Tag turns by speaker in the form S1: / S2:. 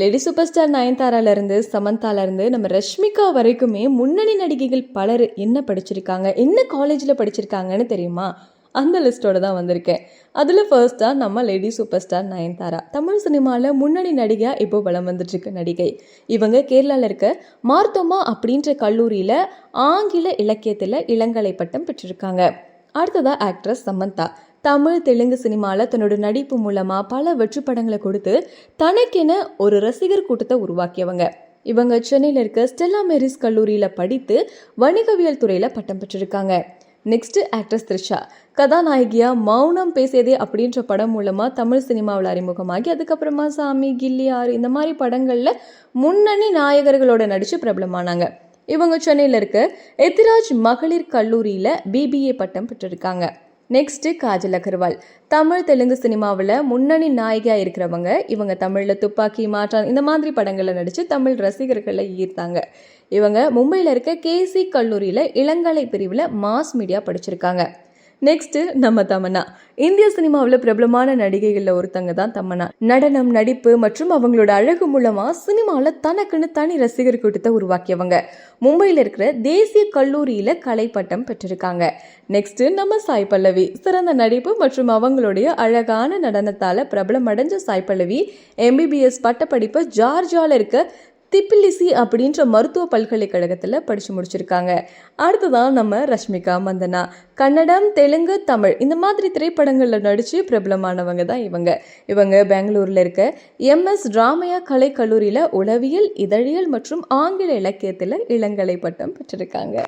S1: Lady super star நயன்தாராலேருந்து சமந்தாலேருந்து நம்ம ரஷ்மிகா வரைக்குமே முன்னணி நடிகைகள் பலர் என்ன படிச்சிருக்காங்க என்ன காலேஜில் படிச்சிருக்காங்கன்னு தெரியுமா? அந்த லிஸ்ட்டோட தான் வந்திருக்கேன். அதில் ஃபர்ஸ்ட்டாக நம்ம lady super star Nayanthara. Tamil சினிமாவில் முன்னணி நடிகையாக இப்போ வளம் வந்துட்டுருக்க நடிகை. இவங்க கேரளாவில் இருக்க மார்த்தோமா அப்படின்ற கல்லூரியில் ஆங்கில இலக்கியத்தில் இளங்கலை பட்டம் பெற்றிருக்காங்க. அடுத்ததாக ஆக்ட்ரஸ் சமந்தா. தமிழ் தெலுங்கு சினிமாவில் தன்னோட நடிப்பு மூலமாக பல வெற்றி படங்களை கொடுத்து தனக்கென ஒரு ரசிகர் கூட்டத்தை உருவாக்கியவங்க. இவங்க சென்னையில் இருக்க ஸ்டெல்லா மேரிஸ் கல்லூரியில் படித்து வணிகவியல் துறையில் பட்டம் பெற்றிருக்காங்க. Next actress Trisha. கதாநாயகியா மௌனம் பேசியதே அப்படின்ற படம் மூலமாக தமிழ் சினிமாவில் அறிமுகமாகி அதுக்கப்புறமா சாமி கில்லி ஆறு இந்த மாதிரி படங்களில் முன்னணி நாயகர்களோட நடித்து பிரபலமானாங்க. இவங்க சென்னையில் இருக்க எத்திராஜ் மகளிர் கல்லூரியில் பிபிஏ பட்டம் பெற்றிருக்காங்க. நெக்ஸ்ட்டு காஜல் அகர்வால். தமிழ் தெலுங்கு சினிமாவில் முன்னணி நாயகியாக இருக்கிறவங்க இவங்க தமிழில் துப்பாக்கி மாற்றான் இந்த மாதிரி படங்களில் நடித்து தமிழ் ரசிகர்களை ஈர்த்தாங்க. இவங்க மும்பையில் இருக்க கேசி கல்லூரியில் இளங்கலை பிரிவில் மாஸ் மீடியா படிச்சிருக்காங்க. நெக்ஸ்ட்டு நம்ம தமன்னா. இந்திய சினிமாவில் பிரபலமான நடிகைகளில் ஒருத்தங்க தான் தமன்னா. நடனம் நடிப்பு மற்றும் அவங்களோட அழகு மூலமாக சினிமாவில் தனக்குன்னு தனி ரசிகர் கூட்டத்தை உருவாக்கியவங்க. மும்பையில் இருக்கிற தேசிய கல்லூரியில் கலை பட்டம் பெற்றிருக்காங்க. நெக்ஸ்ட்டு நம்ம சாய் பல்லவி. சிறந்த நடிப்பு மற்றும் அவங்களுடைய அழகான நடனத்தால் பிரபலம் அடைஞ்ச சாய் பல்லவி எம்பிபிஎஸ் பட்டப்படிப்பு ஜார்ஜியாவில் இருக்க திப்பிலிசி அப்படின்ற மருத்துவ பல்கலைக்கழகத்தில் படித்து முடிச்சிருக்காங்க. அடுத்ததான் நம்ம ரஷ்மிகா மந்தனா. கன்னடம் தெலுங்கு தமிழ் இந்த மாதிரி திரைப்படங்களில் நடித்து பிரபலமானவங்க தான் இவங்க. இவங்க பெங்களூரில் இருக்க எம்எஸ் ராமையா கலை கல்லூரியில் உளவியல் இதழியல் மற்றும் ஆங்கில இலக்கியத்தில் இளங்கலை பட்டம் பெற்றிருக்காங்க.